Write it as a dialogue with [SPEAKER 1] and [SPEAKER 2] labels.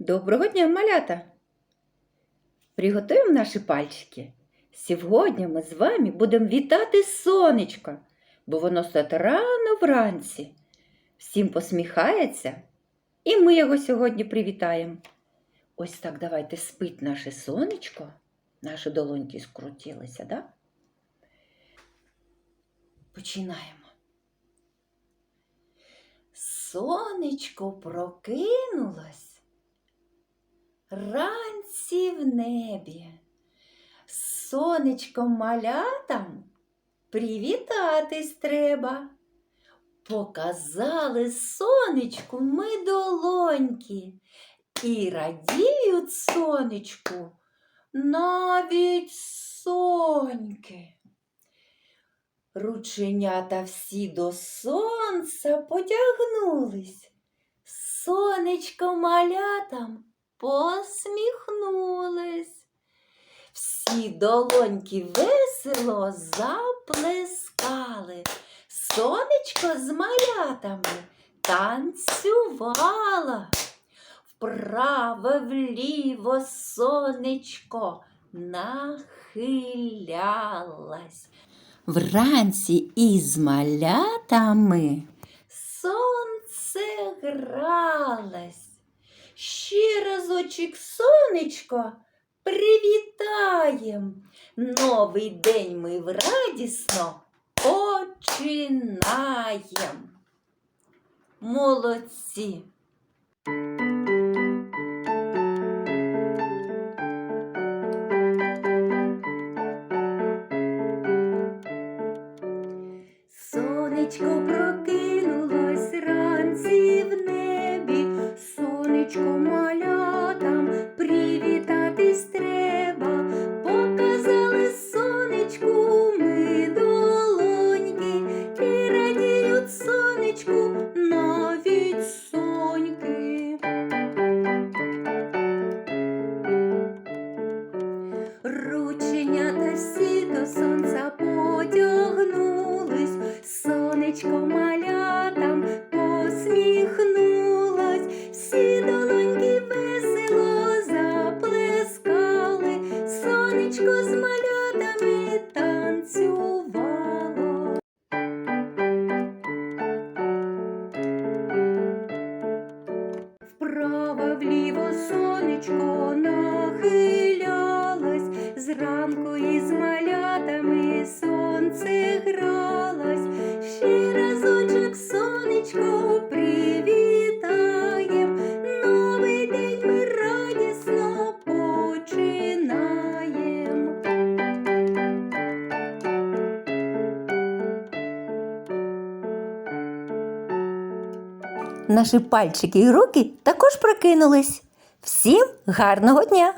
[SPEAKER 1] Доброго дня, малята! Приготуємо наші пальчики. Сьогодні ми з вами будемо вітати сонечко, бо воно стоїть рано вранці. Всім посміхається, і ми його сьогодні привітаємо. Ось так давайте спить наше сонечко. Наші долоньки скрутилися, да? Починаємо. Сонечко прокинулось ранці в небі. Сонечко малятам привітатись треба. Показали сонечку ми долоньки і радіють сонечку навіть соньки. Рученята всі до сонця потягнулись. Сонечко малятам посміхнулись. Всі долоньки весело заплескали. Сонечко з малятами танцювало. Вправо вліво сонечко нахилялась. Вранці із малятами сонце гралось. Ще разочек сонечко привітаєм. Новий день ми в радісно починаєм. Молодці! Сонечко привітатись треба. Зранку із малятами сонце гралось, ще разочок сонечко привітаєм, новий день ми радісно починаєм. Наші пальчики і руки також прокинулись. Всім гарного дня!